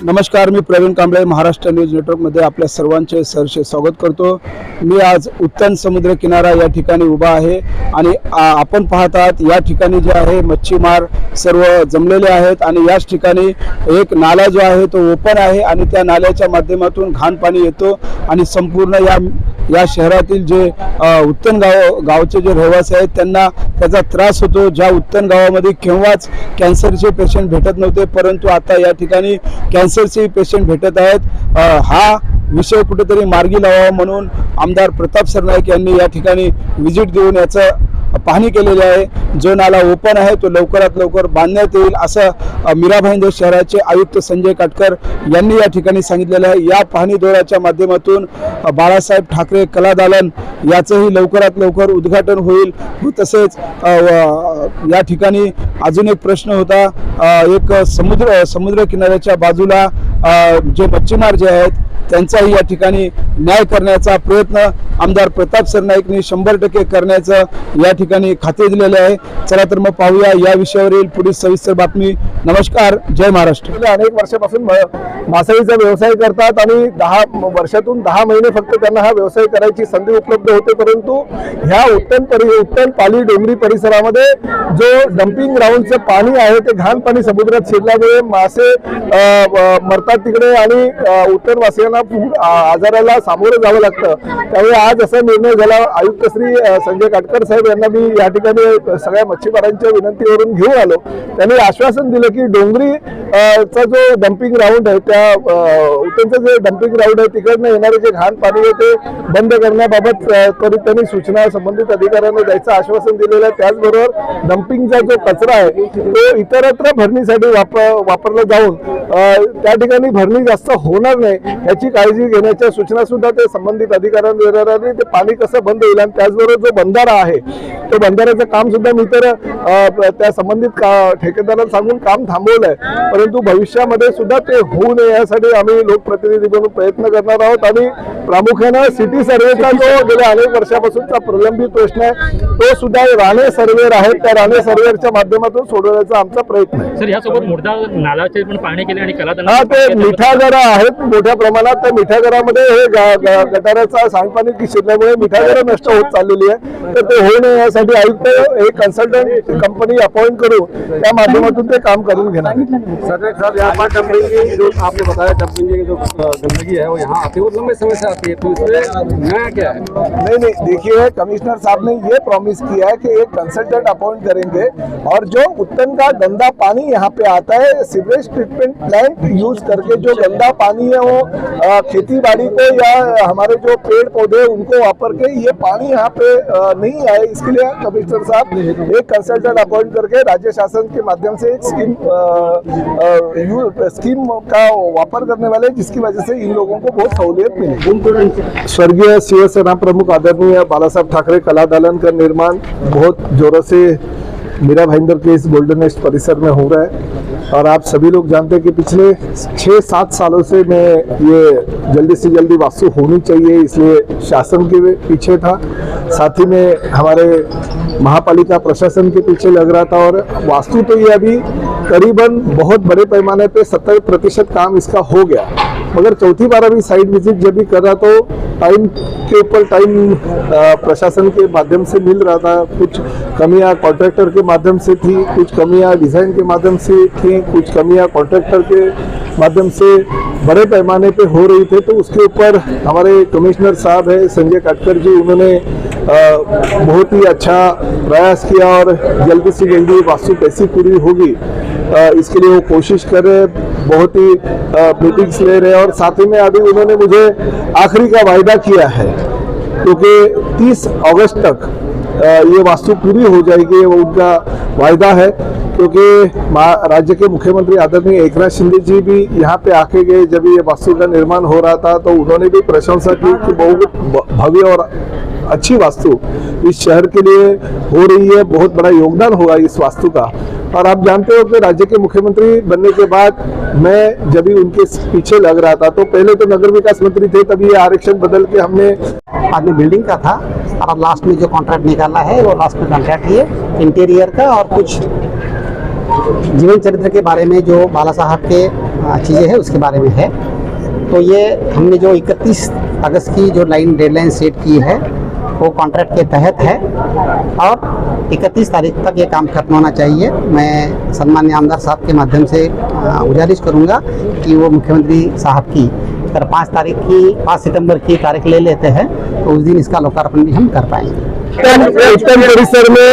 नमस्कार मी प्रवीण कांबळे महाराष्ट्र न्यूज नेटवर्कमध्ये आपल्या सर्वांचे सरसे स्वागत करतो. मी आज उत्तन समुद्र किनारा या ठिकाणी उभा आहे आणि आपण पाहत आहात या ठिकाणी जे आहे मच्छीमार सर्व जमलेले आहेत आणि याच ठिकाणी एक नाला जो आहे तो ओपन आहे आणि त्या नाल्याच्या माध्यमातून घाण पाणी येतो आणि संपूर्ण या या शहरातील जे उत्तन गाव गावचे जे रहिवासी आहेत त्यांना त्याचा त्रास होतो. ज्या उत्तन गावामध्ये केव्हाच कॅन्सरचे पेशंट भेटत नव्हते परंतु आता या ठिकाणी कॅन्सरचे पेशंट भेटत आहेत. हा विषय कुठेतरी मार्गी लावावा म्हणून आमदार प्रताप सरनाईक यांनी या ठिकाणी व्हिजिट देऊन याचं पाहणी केलेली आहे. जो नाला ओपन आहे तो लवकरात लवकर बांधण्यात येईल असं मीरा भाईंदर शहराचे आयुक्त संजय काटकर यांनी या ठिकाणी सांगितलेलं आहे. या पाहणी दौऱ्याच्या माध्यमातून बाळासाहेब ठाकरे कला दालन याचंही लवकरात लवकर उद्घाटन होईल. व तसेच या ठिकाणी अजून एक प्रश्न होता. एक समुद्र समुद्र किनाऱ्याच्या बाजूला जे मच्छीमार जे आहेत त्यांचाही या ठिकाणी न्याय करण्याचा प्रयत्न आमदार प्रताप सरनाईकने शंभर टक्के करण्याचं या ठिकाणी खाते दिलेले आहे. चला तर मग पाहूया या विषयावरील पुढील सविस्तर बातमी. नमस्कार जय महाराष्ट्र. गेल्या अनेक वर्षापासून म- मासळीचा व्यवसाय करतात आणि दहा वर्षातून दहा महिने फक्त त्यांना हा व्यवसाय करायची संधी उपलब्ध होते परंतु ह्या उत्तन परि उत्तन पाली डोंगरी परिसरामध्ये जो डम्पिंग ग्राउंडचं पाणी आहे ते घाण पाणी समुद्रात शिरल्यामुळे मासे अ, जातात तिकडे आणि उत्तरवासियांना आजाराला सामोरं जावं लागतं. त्यामुळे आज असा निर्णय झाला. आयुक्त श्री संजय काटकर साहेब यांना मी या ठिकाणी सगळ्या मच्छीमारांच्या विनंतीवरून घेऊन आलो. त्यांनी आश्वासन दिलं की डोंगरी चा जो डम्पिंग ग्राउंड आहे त्या अ, उत्तरचं जे डम्पिंग ग्राउंड आहे तिकडनं येणारे जे घाण पाणी आहे ते बंद करण्याबाबत अ, त्यांनी सूचना संबंधित अधिकाऱ्यांना द्यायचं आश्वासन दिलेलं आहे. त्याचबरोबर डम्पिंगचा जो कचरा आहे तो इतरत्र भरणीसाठी वापर वापरला जाऊन त्या ठिकाणी भरणी जास्त होणार नाही याची काळजी घेण्याच्या सूचना सुद्धा ते संबंधित अधिकाऱ्यांना देणार आणि ते पाणी कसं बंद होईल आणि त्याचबरोबर जो बंधारा आहे तो बंधाऱ्याचं काम सुद्धा मी तर त्या संबंधित का- ठेकेदाराला सांगून काम थांबवलंय. परंतु भविष्यामध्ये सुद्धा ते होऊ नये यासाठी आम्ही लोकप्रतिनिधी म्हणून प्रयत्न करणार आहोत आणि प्रामुख्यानं सिटी सर्वेचा जो गेल्या अनेक वर्षापासूनचा प्रलंबित प्रश्न आहे तो सुद्धा राणे सर्वेर आहेत. त्या राणे सर्वेरच्या माध्यमातून सोडवण्याचा आमचा प्रयत्न आहे. सर यासोबत मोठा नालाचे पण पाणी केले आणि कला हा ते मिठागरा आहेत मोठ्या प्रमाणात. त्या मिठागरामध्ये हे गटाराचा सांडपाणी की शिरल्यामुळे मिठागरा नष्ट होत चाललेली आहे. तर ते होऊ नये यासाठी आयुक्त एक कन्सल्टंट कंपनी अपॉइंट करून त्या माध्यमातून ते काम करून घेणार आहेत. सर साहब यहाँ पर डंपिंग की जो आपने बताया डंपिंग की जो अ, गंदगी है वो यहाँ आती है वो लंबे समय से आती है तो इसमें नया क्या है? नहीं नहीं देखिए कमिश्नर साहब ने ये प्रॉमिस किया है कि एक कंसल्टेंट अपॉइंट करेंगे और जो उत्तन का गंदा पानी यहाँ पे आता है सीवरेज ट्रीटमेंट प्लांट यूज़ करके जो गंदा पानी है वो खेती बाड़ी को या हमारे जो पेड़ पौधे उनको वापर के ये पानी यहाँ पे नहीं आए। इसके लिए कमिश्नर साहब एक कंसल्टेंट अपॉइंट करके राज्य शासन के माध्यम से एक स्कीम स्कीम का वापर करने वाले जिसकी वजह से इन लोगों को बहुत सहूलियत मिलेगी स्वर्गीय शिवसेना प्रमुख आदरणीय बालासाहेब ठाकरे, कला दालन का निर्माण बहुत जोरों से मीरा भाईंदर के इस गोल्डन एज परिसर में हो रहा है और आप सभी लोग जानते हैं कि पिछले छः सात सालों से मैं ये जल्दी से जल्दी वास्तु होनी चाहिए, इसलिए शासन के पीछे था। साथ ही में हमारे महापालिका प्रशासन के पीछे लग रहा था और वास्तु तो ये अभी करीबन बहुत बड़े पैमाने पे सत्तर प्रतिशत काम इसका हो गया। मगर चौथी बार अभी साइट विज़िट जब भी कर रहा तो टाइम के ऊपर टाइम प्रशासन के माध्यम से मिल रहा था। कुछ कमियाँ कॉन्ट्रैक्टर के माध्यम से थी, कुछ कमियाँ डिज़ाइन के माध्यम से थी, कुछ कमियाँ कॉन्ट्रैक्टर के माध्यम से बड़े पैमाने पे हो रही थे तो उसके ऊपर हमारे कमिश्नर साहब है, संजय काटकर जी, उन्होंने बहुत ही अच्छा प्रयास किया और जल्दी से जल्दी वास्तु कैसी पूरी होगी इसके लिए वो कोशिश कर रहे हैं, बहुत ही मीटिंग्स ले रहे हैं और साथ ही में अभी उन्होंने मुझे आखिरी का वायदा किया है, क्योंकि 30 अगस्त तक ये वास्तु पूरी हो जाएगी, वो उनका वायदा है, क्योंकि राज्य के मुख्यमंत्री आदरणीय एकनाथ शिंदे जी भी यहाँ पे आके गए, जब ये वास्तु का निर्माण हो रहा था तो उन्होंने भी प्रशंसा की कि बहुत भव्य और अच्छी वास्तु इस शहर के लिए हो रही है, बहुत बड़ा योगदान होगा इस वास्तु का। और आप जानते हो कि राज्य के मुख्यमंत्री बनने के बाद मैं जब भी उनके पीछे लग रहा था तो पहले तो नगर विकास मंत्री थे, तभी ये आरक्षण बदल के हमने आदमी बिल्डिंग का था। और लास्ट में जो कॉन्ट्रैक्ट निकाला है, वो लास्ट में कॉन्ट्रैक्ट ये इंटीरियर का और कुछ जीवन चरित्र के बारे में जो बाला साहब के चीज़ें हैं, उसके बारे में है। तो ये हमने जो 31 अगस्त की जो लाइन डेडलाइन सेट की है वो कॉन्ट्रैक्ट के तहत है। और 31 तारीख तक ये काम खत्म होना चाहिए। मैं सम्मान्य आमदार साहब के माध्यम से गुजारिश करूँगा कि वो मुख्यमंत्री साहब की, अगर पाँच तारीख की, पाँच सितंबर की तारीख ले लेते हैं तो उस दिन इसका लोकार्पण भी हम कर पाएँगे। उत्तम उत्तम परिसर में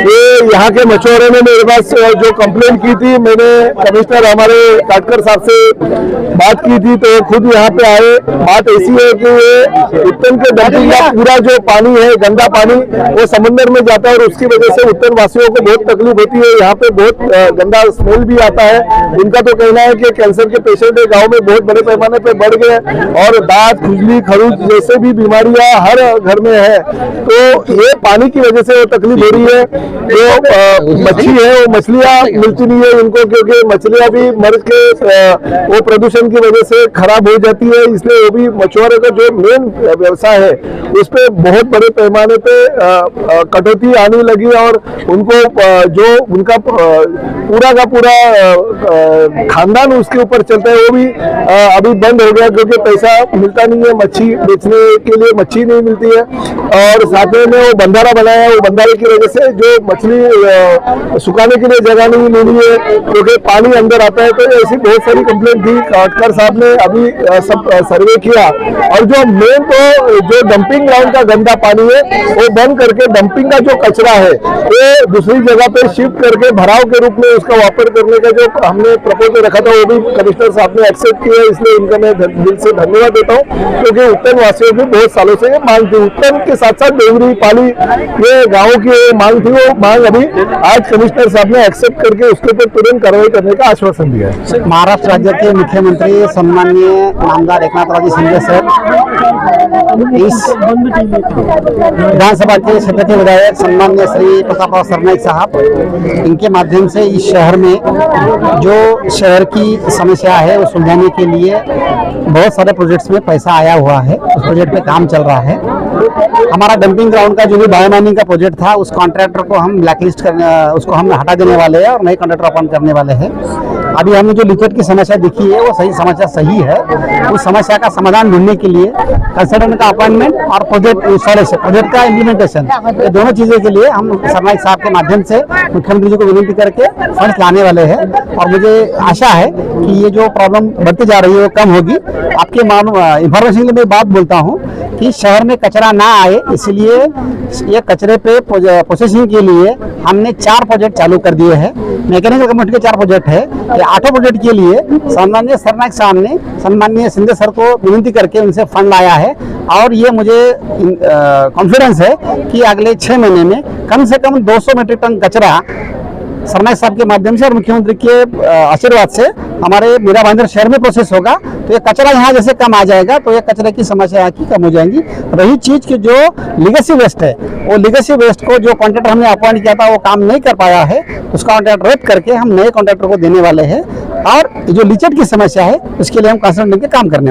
ये यहाँ के मछुआरे ने मेरे पास जो कंप्लेन की थी, मैंने कमिश्नर हमारे काटकर साहब से बात की थी तो खुद यहाँ पे आए। बात ऐसी है कि ये उत्तन के डंपिंग का पूरा जो पानी है, गंदा पानी, वो समंदर में जाता है और उसकी वजह से उत्तन वासियों को बहुत तकलीफ़ होती है। यहाँ पे बहुत गंदा स्मेल भी आता है। उनका तो कहना है कि कैंसर के पेशेंट गाँव में बहुत बड़े पैमाने पर बढ़ गए और दांत, खुजली खरूज जैसे भी बीमारियाँ हर घर में है। तो ये पानी की वजह से तकलीफ़ हो रही है। जो मछली है, वो मछलियाँ मिलती नहीं है उनको क्योंकि मछलियाँ भी मर के वो प्रदूषण की वजह से खराब हो जाती है। इसलिए वो भी मछुआरे का जो मेन व्यवसाय है उस पे बहुत बड़े पैमाने पे कटौती आने लगी और उनको जो उनका पूरा का पूरा खानदान उसके ऊपर चलता है, वो भी अभी बंद हो गया क्योंकि पैसा मिलता नहीं है, मच्छी बेचने के लिए मच्छी नहीं मिलती है। और साथ में वो बंधारा बनाया है, वो बंधारे की वजह से जो मछली सुखाने के लिए जगह नहीं मिली है, क्योंकि पानी अंदर आता है तो ऐसी बहुत सारी कंप्लेंट थी काटकर साहब ने अभी सब सर्वे किया। और जो मेन तो जो डंपिंग ग्राउंड का गंदा पानी है वो बंद करके डंपिंग का जो कचरा है वो दूसरी जगह पे शिफ्ट करके भराव के रूप में उसका वापर करने का जो हमने प्रपोजल रखा था वो भी कमिश्नर साहब ने एक्सेप्ट किया है, इसलिए उनका मैं दिल से धन्यवाद देता हूँ क्योंकि उत्तन वासियों की बहुत सालों से ये मांग थी। उत्तन के साथ साथ देवरी पाली ये गाँव की मांग थी वो मांग अभी आज कमिश्नर साहब ने एक्सेप्ट करके उसके ऊपर तुरंत कार्रवाई करने का आश्वासन दिया है। महाराष्ट्र राज्य के मुख्यमंत्री सम्माननीय नामदार एकनाथरावजी शिंदे सर इस विधानसभा के क्षेत्र के विधायक सम्मान्य श्री प्रताप सरनाईक साहब, इनके माध्यम से इस शहर में जो शहर की समस्या है, वो सुलझाने के लिए बहुत सारे प्रोजेक्ट्स में पैसा आया हुआ है। उस प्रोजेक्ट पे काम चल रहा है। हमारा डंपिंग ग्राउंड का जो भी बायोमाइनिंग का प्रोजेक्ट था, उस कॉन्ट्रैक्टर को हम ब्लैकलिस्ट कर उसको हम हटा देने वाले हैं और नए कॉन्ट्रैक्टर अपॉइंट करने वाले हैं। अभी हमने जो लीकेज की समस्या देखी है, वो सही समस्या सही है। उस समस्या का समाधान ढूँढने के लिए कंसल्टेंट का अपॉइंटमेंट और प्रोजेक्ट इंस्टॉलेशन प्रोजेक्ट का इम्प्लीमेंटेशन ये दोनों चीज़ों के लिए हम सरनाइक साहब के माध्यम से मुख्यमंत्री जी को विनती करके फंड लाने वाले हैं। और मुझे आशा है कि ये जो प्रॉब्लम बढ़ती जा रही है, वो कम होगी। आपके इंफॉर्मेशन के लिए मैं बात बोलता हूँ कि शहर में कचरा ना आए, इसलिए ये कचरे पे प्रोसेसिंग के लिए हमने चार प्रोजेक्ट चालू कर दिए हैं। मैकेनिकल कमेटी के चार प्रोजेक्ट है। आठों प्रोजेक्ट के लिए सम्मान्य सरनाक साहब ने सम्मान्य सिंधे सर को विनती करके उनसे फंड लाया है। और ये मुझे कॉन्फिडेंस है कि अगले छः महीने में कम से कम 200 मीट्रिक टन कचरा सरनायक साहब के माध्यम से और मुख्यमंत्री के आशीर्वाद से हमारे मीरा भाईंदर शहर में प्रोसेस होगा। तो ये कचरा यहाँ जैसे कम आ जाएगा तो ये कचरे की समस्या यहाँ की कम हो जाएँगी। रही चीज़ की जो लिगेसी वेस्ट है, वो लिगेसी वेस्ट को जो कॉन्ट्रैक्टर हमने अपॉइंट किया था, वो काम नहीं कर पाया है उसका कॉन्ट्रैक्ट रद्द करके हम नए कॉन्ट्रैक्टर को देने वाले हैं। और जो लीचेट की समस्या है, उसके लिए हम कंसल्टेंट के काम करने वाले।